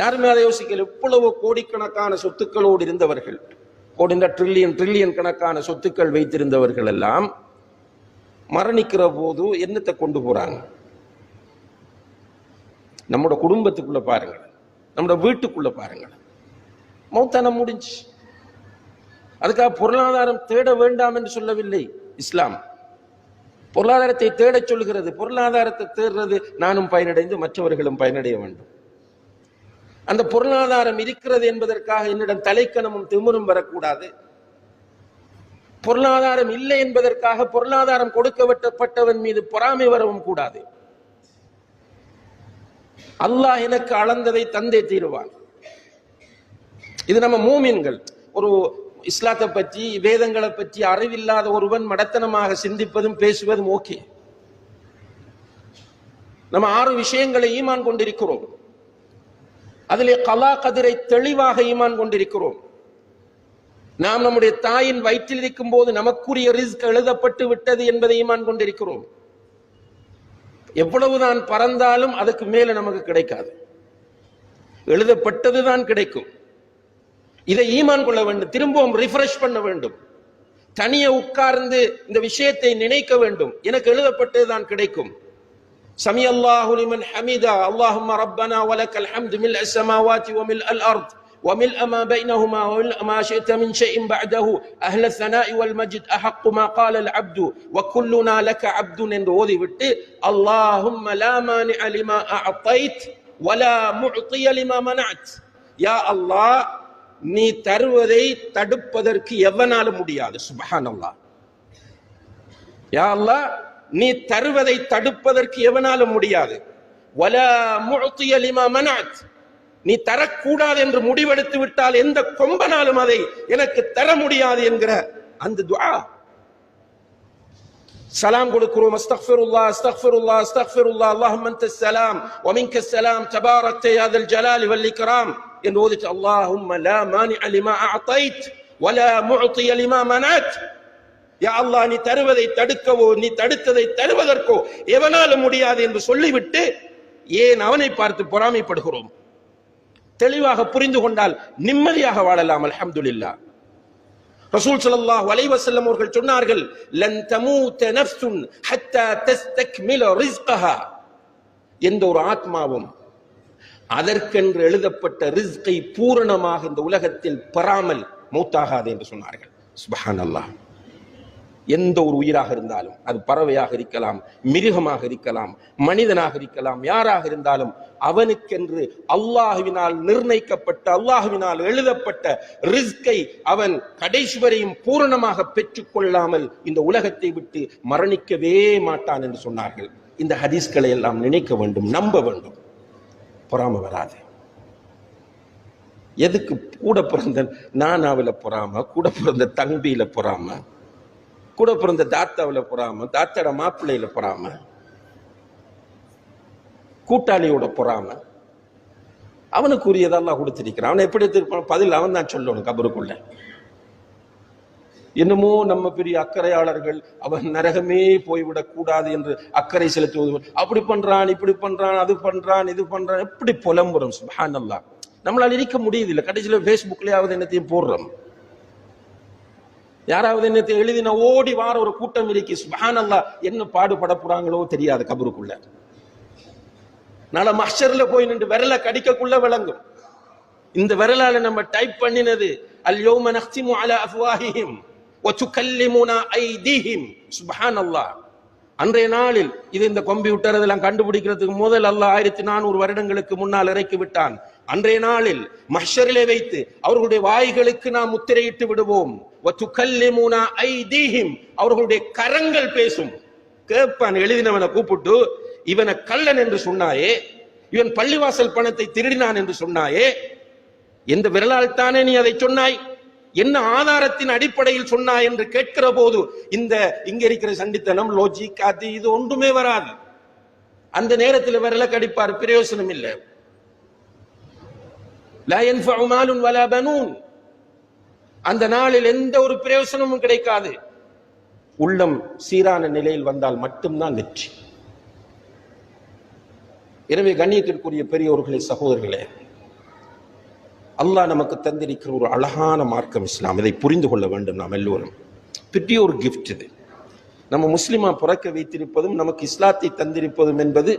யாருமே அதை யோசிக்கல? இவ்வளவு கோடிக்கணக்கான சொத்துக்களோடு இருந்தவர்கள். கோடிந்த ட்ரில்லியன் ட்ரில்லியன் கணக்கான சொத்துக்கள் வைத்திருந்தவர்கள் எல்லாம் மரணிக்கிற போது என்னத்தை கொண்டு போறாங்க? நம்மளோட குடும்பத்துக்குள்ள பாருங்க நம்மளோட வீட்டுக்குள்ள பாருங்க மௌத்தனம் முடிஞ்சு அதுக்காக பொருளாதாரம் தேட வேண்டாம் என்று சொல்லவில்லை. இஸ்லாம் பொருளாதாரத்தை தேடச் சொல்கிறது பொருளாதாரத்தை தேடுறது நானும் பயனடைந்து மற்றவர்களும் பயனடைய வேண்டும். அந்த பொருளாதாரம் இருக்கிறது என்பதற்காக என்னிடம் தலைக்கணமும் திமிரும் வரக்கூடாது. பொருளாதாரம் இல்லை என்பதற்காக பொருளாதாரம் கொடுக்கப்பட்டவன் மீது பொறாமை வரவும் கூடாது. அல்லாஹ் எனக்கு அளந்ததை தந்தே தீருவான். இது நம்ம மூமின்கள். ஒரு இஸ்லாத்தை பற்றி வேதங்களை பற்றி அறிவில்லாத ஒருவன் மடத்தனமாக சிந்திப்பதும் பேசுவதும் ஓகே. நம்ம ஆறு விஷயங்களை ஈமான் கொண்டிருக்கிறோம். அதிலே கலா கதிரை தெளிவாக ஈமான் கொண்டிருக்கிறோம். நாம் நம்முடைய தாயின் வயிற்றில் இருக்கும் போது நமக்குரிய ரிஸ்க் எழுதப்பட்டு விட்டது என்பதை ஈமான் கொண்டிருக்கிறோம். எவ்வளவுதான் பறந்தாலும் அதுக்கு மேல நமக்கு கிடைக்காது. எழுதப்பட்டதுதான் கிடைக்கும். இதை ஈமான் கொள்ள வேண்டும். திரும்பவும் ரிஃப்ரெஷ் பண்ண வேண்டும். தனியே உட்கார்ந்து இந்த விஷயத்தை நினைக்க வேண்டும். எனக்கு எழுதப்பட்டதுதான் கிடைக்கும். سمي الله لمن حمدا اللهم ربنا ولك الحمد ملء السماوات وملء الأرض وملء ما بينهما وملء ما شئت من شيء بعده أهل الثناء والمجد أحق ما قال العبد وكلنا لك عبد ஓதி விட்டு اللهم لا مانع لما أعطيت ولا معطي لما منعت يا الله நீ தருவதை தடுப்பதற்கு எவனாலும் முடியாது சுபஹான் அல்லாஹ் யா அல்லாஹ் நீ தருவதை தடுப்பதற்கு எவனாலும் முடியாது. வல முஅத்திய லிமா மனஅத். நீ தரக்கூடாது என்று முடிவெடுத்து விட்டால் எந்த கொம்பனாலும் அதை எனக்கு தர முடியாது என்கிற அந்த துவா சலாம் கொடுக்கிறோம். அஸ்தக்ஃபிருல்லா அஸ்தக்ஃபிருல்லா அஸ்தக்ஃபிருல்லா. அல்லாஹும்ம அன்தஸ் ஸலாம் வ மின்கஸ் ஸலாம் தபாரக்த யா தல் ஜலாலி வல் இக்ராம். என்று ஓதிட்டு அல்லாஹும்ம லா மானிஅ லிமா அஅதைத் வலா முஅத்திய லிமா மனஅத். யா அல்லாஹ் நீ தருவதை தடுக்கவோ நீ தடுத்ததை தருவதற்கோ எவனாலும் முடியாது என்று சொல்லிவிட்டு ஏன் அவனை பார்த்து பொறாமைப்படுகிறோம்? தெளிவாக புரிந்து கொண்டால் நிம்மதியாக வாழலாம் அல்ஹம்துலில்லாஹ் ரசூல் ஸல்லல்லாஹு அலைஹி வஸல்லம் அவர்கள் சொன்னார்கள் லன் தமூத நஃப்ஸுன் ஹத்தா தஸ்தக்மில ரிஸ்கஹா. எந்த ஒரு ஆத்மாவும் அதற்கென்று எழுதப்பட்ட ரிஸ்கை பூரணமாக இந்த உலகத்தில் பெறாமல் மௌத்தாகாது என்று சொன்னார்கள். சுபஹானல்லாஹ். எந்த ஒரு உயிராக இருந்தாலும் அது பறவையாக இருக்கலாம் மிருகமாக இருக்கலாம் மனிதனாக இருக்கலாம் யாராக இருந்தாலும் அவனுக்கென்று அல்லாஹுவினால் நிர்ணயிக்கப்பட்ட அல்லாஹுவினால் எழுதப்பட்ட ரிஸ்கை அவன் கடைசி வரையும் பூரணமாக பெற்றுக்கொள்ளாமல் இந்த உலகத்தை விட்டு மரணிக்கவே மாட்டான் என்று சொன்னார்கள். இந்த ஹதீஸ்களை எல்லாம் நினைக்க வேண்டும் நம்ப வேண்டும். பொறாம வராது. எதுக்கு கூட பிறந்த நானாவில் பொறாம கூட பிறந்த தம்பியில பொறாம? கூட பிறந்த தாத்தாவில் பொறாம தாத்தாட மாப்பிள்ளையில் பொறாம கூட்டாளியோட பொறாம. அவனுக்குரியதெல்லாம் கொடுத்துருக்கிறான். அவனை எப்படி எடுத்துருப்பான் பதில் அவன் தான் சொல்லணும் கபருக்குள்ள. என்னமோ நம்ம பெரிய அக்கறையாளர்கள் அவன் நரகமே போய்விடக் கூடாது என்று அக்கறை செலுத்துவது. அப்படி பண்றான் இப்படி பண்றான் அது பண்றான் இது பண்றான். எப்படி புலம்புறோம்? சுபான் நம்மளால் இருக்க முடியுதில்லை கடைசியில் ஃபேஸ்புக்லேயாவது என்னத்தையும் போடுறோம். யாராவது என்ன எழுதி நான் ஓடி வார ஒரு கூட்டம் இருக்கு. சுபஹானல்லா என்ன பாடுபட போறாங்களோ தெரியாது கபருக்குள்ள. நாளை மஹ்ஷர்ல போய் நின்று விரல கடிக்கக்குள்ள விளங்கும். இந்த விரலால நம்ம டைப் பண்ணினது அல் யௌம நஹ்திமு அலா அஃப்வாஹிஹிம் வ துகல்லிமுனா சுபஹான் அல்லாஹ் அன்றைய நாளில் இது இந்த கம்ப்யூட்டர் இதெல்லாம் கண்டுபிடிக்கிறதுக்கு முதல் அல்லாஹ் ஆயிரத்தி நானூறு வருடங்களுக்கு முன்னால் இறக்கி விட்டான். அன்றைய நாளில் மஷரிலே வைத்து அவர்களுடைய வாய்களுக்கு நாம் முத்திரையிட்டு விடுவோம். அவர்களுடைய கரங்கள் பேசும். கேட்பான் எழுதினவனை கூப்பிட்டு இவனை கள்ளன் என்று சொன்னாயே இவன் பள்ளிவாசல் பணத்தை திருடினான் என்று சொன்னாயே எந்த விரலால் தானே நீ அதை சொன்னாய்? என்ன ஆதாரத்தின் அடிப்படையில் சொன்னாய்? என்று கேட்கிற போது இந்த இங்க இருக்கிற சண்டித்தனம் லோஜிக் அது இது ஒன்றுமே வராது. அந்த நேரத்தில் விரல கடிப்பார் பிரயோசனம் இல்லை லா யன்ஃபஉ மாலுன் வலா பனூன் அந்த நாளில் எந்த ஒரு பிரயோசனமும் கிடைக்காது. உள்ளம் சீரான நிலையில் வந்தால் மட்டும்தான் வெற்றி. எனவே கண்ணியத்திற்குரிய பெரியோர்களே சகோதரர்களே அல்லாஹ் நமக்கு தந்திருக்கிற ஒரு அழகான மார்க்கம் இஸ்லாம். இதை புரிந்து கொள்ள வேண்டும் நாம் எல்லோரும். பெரிய ஒரு கிஃப்ட் இது. நம்ம முஸ்லிமா பிறக்க வைத்திருப்பதும் நமக்கு இஸ்லாத்தை தந்திருப்பதும் என்பது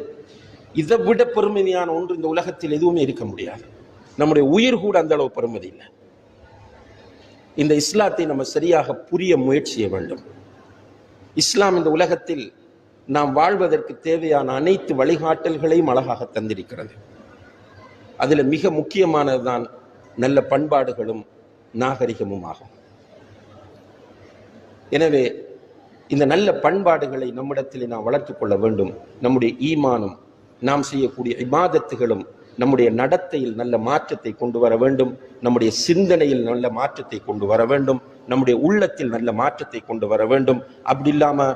இதை விட பெருமதியான ஒன்று இந்த உலகத்தில் எதுவுமே இருக்க முடியாது. நம்முடைய உயிர் கூட அந்த அளவு பெறுமதி இல்லை. இந்த இஸ்லாத்தை நம்ம சரியாக புரிய முயற்சி செய்ய வேண்டும். இஸ்லாம் இந்த உலகத்தில் நாம் வாழ்வதற்கு தேவையான அனைத்து வழிகாட்டல்களையும் அழகாக தந்திருக்கிறது. அதில் மிக முக்கியமானதுதான் நல்ல பண்பாடுகளும் நாகரிகமும் ஆகும். எனவே இந்த நல்ல பண்பாடுகளை நம்மிடத்தில் நாம் வளர்த்துக்கொள்ள வேண்டும். நம்முடைய ஈமானும் நாம் செய்யக்கூடிய இபாதத்துகளும் நம்முடைய நடத்தையில் நல்ல மாற்றத்தை கொண்டு வர வேண்டும். நம்முடைய சிந்தனையில் நல்ல மாற்றத்தை கொண்டு வர வேண்டும். நம்முடைய உள்ளத்தில் நல்ல மாற்றத்தை கொண்டு வர வேண்டும். அப்படி இல்லாம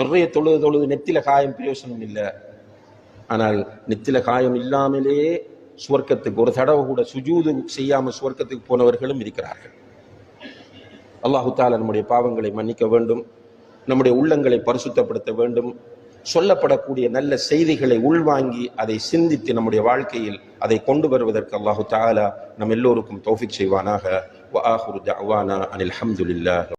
நிறைய தொழுது தொழுது நெத்தில காயம் பிரயோசனம் இல்லை. ஆனால் நெத்தில காயம் இல்லாமலேயே சுவர்க்கத்துக்கு ஒரு தடவை கூட சுஜூது செய்யாமல் சுவர்க்கத்துக்கு போனவர்களும் இருக்கிறார்கள். அல்லாஹு தாலா நம்முடைய பாவங்களை மன்னிக்க வேண்டும். நம்முடைய உள்ளங்களை பரிசுத்தப்படுத்த வேண்டும். சொல்லப்படக்கூடிய நல்ல செய்திகளை உள்வாங்கி அதை சிந்தித்து நம்முடைய வாழ்க்கையில் அதை கொண்டு வருவதற்கு அல்லாஹு தாலா நம் எல்லோருக்கும் தௌஃபிக் செய்வானாக. அனில் ஹம்துலில்லாஹ்